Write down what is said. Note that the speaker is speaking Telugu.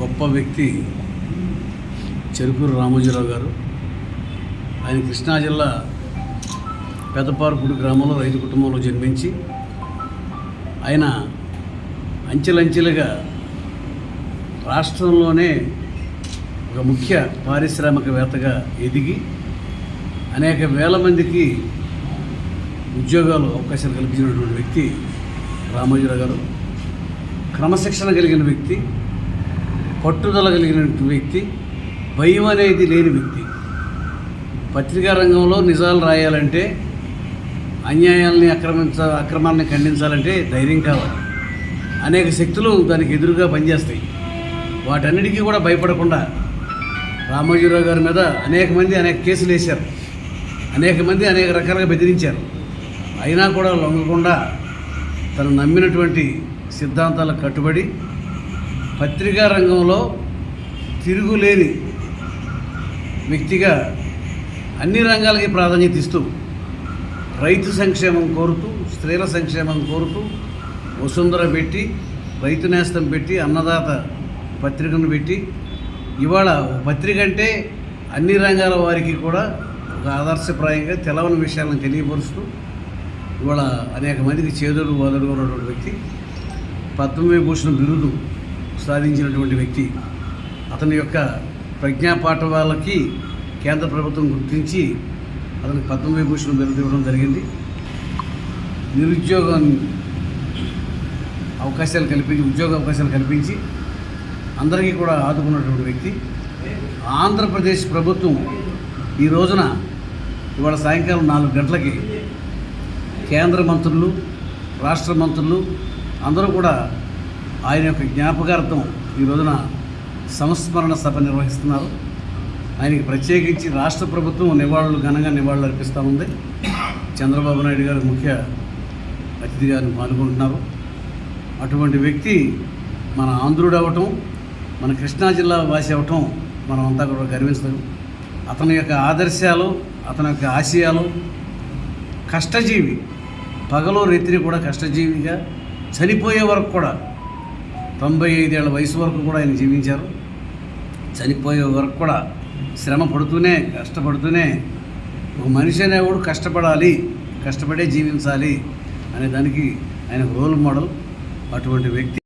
గొప్ప వ్యక్తి చెరుకూరు రామోజీరావు గారు. ఆయన కృష్ణా జిల్లా పెదపార్కుడు గ్రామంలో రైతు కుటుంబంలో జన్మించి ఆయన అంచెలంచెలుగా రాష్ట్రంలోనే ఒక ముఖ్య పారిశ్రామికవేత్తగా ఎదిగి అనేక వేల మందికి ఉద్యోగాలు అవకాశాలు కల్పించినటువంటి వ్యక్తి రామోజీరావు గారు. క్రమశిక్షణ కలిగిన వ్యక్తి పట్టుదల కలిగిన వ్యక్తి భయం అనేది లేని వ్యక్తి. పత్రికా రంగంలో నిజాలు రాయాలంటే అన్యాయాల్ని ఆక్రమించ అక్రమాన్ని ఖండించాలంటే ధైర్యం కావాలి. అనేక శక్తులు దానికి ఎదురుగా పనిచేస్తాయి. వాటన్నిటికీ కూడా భయపడకుండా రామోజీరావు గారి మీద అనేక మంది అనేక కేసులు వేశారు. అనేక మంది అనేక రకాలుగా బెదిరించారు. అయినా కూడా లొంగకుండా తను నమ్మినటువంటి సిద్ధాంతాలకు కట్టుబడి పత్రికా రంగంలో తిరుగులేని వ్యక్తిగా అన్ని రంగాలకి ప్రాధాన్యత ఇస్తూ రైతు సంక్షేమం కోరుతూ స్త్రీల సంక్షేమం కోరుతూ వసుంధర పెట్టి రైతు నేస్తం పెట్టి అన్నదాత పత్రికను పెట్టి ఇవాళ పత్రిక అంటే అన్ని రంగాల వారికి కూడా ఒక ఆదర్శప్రాయంగా తెలవని విషయాలను తెలియపరుస్తూ ఇవాళ అనేక మందికి చేదుడు వదడు ఉన్నటువంటి వ్యక్తి పద్మవిభూషణ బిరుదు సాధించినటువంటి వ్యక్తి అతని యొక్క ప్రజ్ఞాపాఠ వాళ్ళకి కేంద్ర ప్రభుత్వం గుర్తించి అతనికి పద్మవిభూషణ్ బిరుదు ఇవ్వడం జరిగింది. నిరుద్యోగం అవకాశాలు కల్పించి ఉద్యోగ అవకాశాలు కల్పించి అందరికీ కూడా ఆదుకున్నటువంటి వ్యక్తి. ఆంధ్రప్రదేశ్ ప్రభుత్వం ఈ రోజున ఇవాళ సాయంకాలం నాలుగు గంటలకి కేంద్ర మంత్రులు రాష్ట్ర మంత్రులు అందరూ కూడా ఆయన యొక్క జ్ఞాపకార్థం ఈ రోజున సంస్మరణ సభ నిర్వహిస్తున్నారు. ఆయనకి ప్రత్యేకించి రాష్ట్ర ప్రభుత్వం నివాళులు ఘనంగా నివాళులు అర్పిస్తూ ఉంది. చంద్రబాబు నాయుడు గారు ముఖ్య అతిథి గారిని పాల్గొంటున్నారు. అటువంటి వ్యక్తి మన ఆంధ్రుడు అవటం మన కృష్ణా జిల్లా వాసి అవ్వటం మనం అంతా కూడా గర్వించడం అతని యొక్క ఆదర్శాలు అతని యొక్క ఆశయాలు కష్టజీవి పగలు రాత్రి కూడా కష్టజీవిగా చనిపోయే వరకు కూడా తొంభై ఐదేళ్ళ వయసు వరకు కూడా ఆయన జీవించారు. చనిపోయే వరకు కూడా శ్రమ పడుతూనే కష్టపడుతూనే ఒక మనిషి అనేవాడు కష్టపడాలి కష్టపడే జీవించాలి అనే దానికి ఆయన రోల్ మోడల్ అటువంటి వ్యక్తి